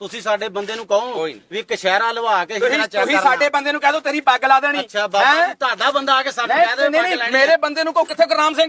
ਤੁਸੀਂ ਸਾਡੇ ਬੰਦੇ ਨੂੰ ਕਹੋ ਕੋਈ ਨਹੀਂ। ਵੀ ਕਸ਼ਹਿਰਾ ਲਵਾ ਕੇ ਅਸੀਂ ਤੁਸੀਂ ਚੈੱਕ ਤੁਸੀਂ ਕਰਨਾ। ਸਾਡੇ ਬੰਦੇ ਨੂੰ ਕਹਿ ਦਿਓ ਤੇਰੀ ਪੱਗ ਲਾ ਦੇਣੀ ਅੱਛਾ ਬਾਬਾ ਹੈਂ? ਜੀ ਤੁਹਾਡਾ ਬੰਦਾ ਆ ਕੇ ਸਾਡੇ ਨਹੀਂ ਕਹਿ ਦੇ ਨਹੀਂ, ਪੱਗ ਨਹੀਂ ਲੈਣੀ ਮੇਰੇ। ਬੰਦੇ ਨੂੰ ਕੋ ਕਿੱਥੇ ਗੁਰਨਾਮ ਸਿੰਘ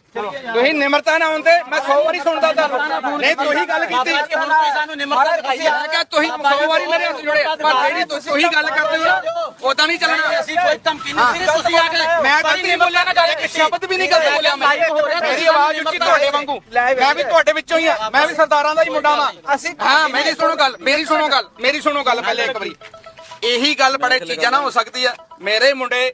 ਤੁਸੀਂ ਨਿਮਰਤਾ ਨਾ ਆਉਂਦੇ ਮੈਂ 100 ਵਾਰੀ ਸੁਣਦਾ ਤੁਹਾਨੂੰ। ਨਹੀਂ ਤੁਸੀਂ ਗੱਲ ਕੀਤੀ। ਤੁਸੀਂ ਸਾਨੂੰ ਨਿਮਰਤਾ ਦਿਖਾਈ ਤੁਸੀਂ ਆ ਕੇ ਤੁਸੀਂ 100 ਵਾਰੀ ਮੇਰੇ ਹੱਥ ਜੋੜੇ। ਪਰ ਜਿਹੜੀ ਤੁਸੀਂ ਉਹੀ ਗੱਲ ਕਰਦੇ ਹੋ ਨਾ ਉਦਾਂ ਨਹੀਂ ਚੱਲਣਾ। ਅਸੀਂ ਕੋਈ ਧਮਕੀ ਨਹੀਂ ਸੀ ਤੁਸੀਂ ਆ ਕੇ ਮੈਂ ਗਲਤੀ ਨਹੀਂ ਬੋਲਿਆ ਨਾ ਗੱਲ ਸ਼ਬਦ ਵੀ ਨਹੀਂ ਗਲਤ ਬੋਲਿਆ ਮੈਂ। ਮੇਰੀ ਆਵਾਜ਼ ਉੱਚੀ ਤੁਹਾਡੇ ਵਾਂਗੂ। ਮੈਂ ਵੀ ਤੁਹਾਡੇ ਵਿੱਚੋਂ ਹੀ ਆ। ਮੈਂ ਵੀ ਸਰਦਾਰਾਂ ਦਾ ਹੀ ਮੁੰਡਾ ਵਾਂ। ਅਸੀਂ ਹਾਂ ਮੇਰੀ ਸੁਣੋ ਗੱਲ ਮੇਰੀ ਸੁਣੋ ਗੱਲ ਮੇਰੀ ਸੁਣੋ ਗੱਲ ਪਹਿਲੇ ਇੱਕ ਵਾਰੀ। ਇਹੀ ਗੱਲ ਬੜੇ ਚੀਜ਼ਾਂ ਨਾ ਹੋ ਸਕਦੀ ਆ। ਮੇਰੇ ਮੁੰਡੇ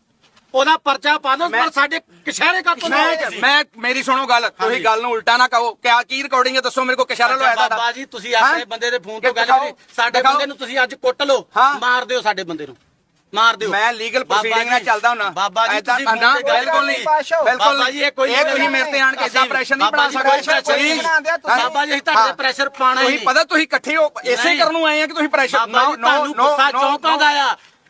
ਉਹਦਾ ਪਰਚਾ ਪਾ ਦਿਓ ਪਰ ਸਾਡੇ ਕਸ਼ਹਿਰੇ ਕਾ ਮੈਂ ਮੈਂ ਮੇਰੀ ਸੁਣੋ ਗੱਲ ਤੁਸੀਂ ਗੱਲ ਨੂੰ ਉਲਟਾ ਨਾ ਕਹੋ। ਕਿਆ ਕੀ ਰਿਕਾਰਡਿੰਗ ਹੈ ਦੱਸੋ ਮੇਰੇ ਕੋ ਕਿਸ਼ਾਰਾ ਲੋਇਆ ਤੁਹਾਡਾ। ਬਾਬਾ ਜੀ ਤੁਸੀਂ ਆਪਣੇ? ਬੰਦੇ ਦੇ ਫੋਨ ਤੋਂ ਗੱਲ ਕਰੀ ਸਾਡੇ। ਬੰਦੇ ਨੂੰ ਤੁਸੀਂ ਅੱਜ ਕੁੱਟ ਲਓ। ਮਾਰ ਦਿਓ ਸਾਡੇ ਬੰਦੇ ਨੂੰ। ਮਾਰ ਦਿਓ। ਮੈਂ ਲੀਗਲ ਪ੍ਰੋਸੀਡਿੰਗ ਨਾਲ ਚੱਲਦਾ ਹੁੰਨਾ ਬਾਬਾ ਜੀ ਤੁਸੀਂ ਨਾ, ਬਿਲਕੁਲ ਨਹੀਂ। ਬਿਲਕੁਲ ਬਾਬਾ ਜੀ ਇਹ ਕੋਈ ਇਹ ਤੁਸੀਂ ਮੇਰੇ ਤੇ ਆਣ ਕੇ ਏਦਾਂ ਪ੍ਰੈਸ਼ਰ ਨਹੀਂ ਬਣਾ ਸਕਦੇ Please, ਬਾਬਾ ਜੀ ਤੁਹਾਡੇ ਤੇ ਪ੍ਰੈਸ਼ਰ ਪਾਣਾ ਹੀ ਤੁਸੀਂ ਨਹੀਂ। ਪਤਾ ਤੁਸੀਂ ਇਕੱਠੇ ਹੋ ਇਸੇ ਨਹੀਂ। ਕਰਨ ਨੂੰ ਆਏ ਆ ਕਿ ਤੁਸੀਂ ਪ੍ਰੈਸ਼ਰ ਬਾਬਾ ਜੀ ਤੁਹਾਨੂੰ ਗੁੱਸਾ ਚੌਂਕਾਂ ਦਾ ਆ।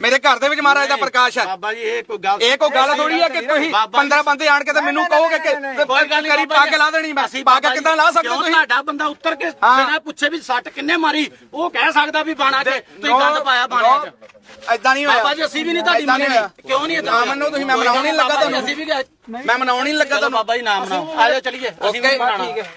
ਮੇਰੇ ਘਰ ਦੇ ਵਿੱਚ ਮਹਾਰਾਜ ਦਾ ਪ੍ਰਕਾਸ਼ ਹੈ। ਬਾਬਾ ਜੀ ਇਹ ਕੋਈ ਗੱਲ ਇਹ ਕੋਈ ਗੱਲ ਥੋੜੀ ਹੈ ਕਿ ਤੁਸੀਂ ਬਾਬਾ ਜੀ, 15 ਬੰਦੇ ਆਣ ਕੇ ਤੇ ਮੈਨੂੰ ਕਹੋਗੇ ਕਿ ਕੋਈ ਗੱਲ ਨਹੀਂ ਕਰੀ ਪੱਗ ਲਾ ਦੇਣੀ ਮੈਂ। ਬਾਬਾ ਜੀ, ਕਿਦਾਂ ਲਾ ਸਕਦੇ ਤੁਸੀਂ? ਤੁਹਾਡਾ ਬੰਦਾ ਉੱਤਰ ਕੇ। ਬਿਨਾਂ ਪੁੱਛੇ ਵੀ ਸੱਟ ਕਿੰਨੇ ਮਾਰੀ? ਉਹ ਕਹਿ ਸਕਦਾ ਵੀ ਬਾਣਾ ਕੇ ਤੁਸੀਂ ਗੰਦ ਪਾਇਆ ਬਾਣੇ 'ਚ। ਐਦਾਂ ਨਹੀਂ ਹੋਇਆ। ਬਾਬਾ ਜੀ ਅਸੀਂ ਵੀ ਨਹੀਂ ਤੁਹਾਡੀ ਹੋਇਆ। ਕਿਉਂ ਨਹੀਂ ਨਾ ਮੰਨੋ ਤੁਸੀਂ ਮੈਂ ਮਨਾਉਣ ਨਹੀਂ ਲੱਗਾ ਤੁਹਾਨੂੰ ਅਸੀਂ ਵੀ ਮੈਂ ਮਨਾਉਣ ਨਹੀਂ ਲੱਗਾ ਤੁਹਾਨੂੰ। ਬਾਬਾ ਜੀ ਨਾਮ ਬਣਾਓ ਆ ਜਾਓ ਚਲੀਏ। ਅਸੀਂ ਵੀ ਠੀਕ ਹੈ।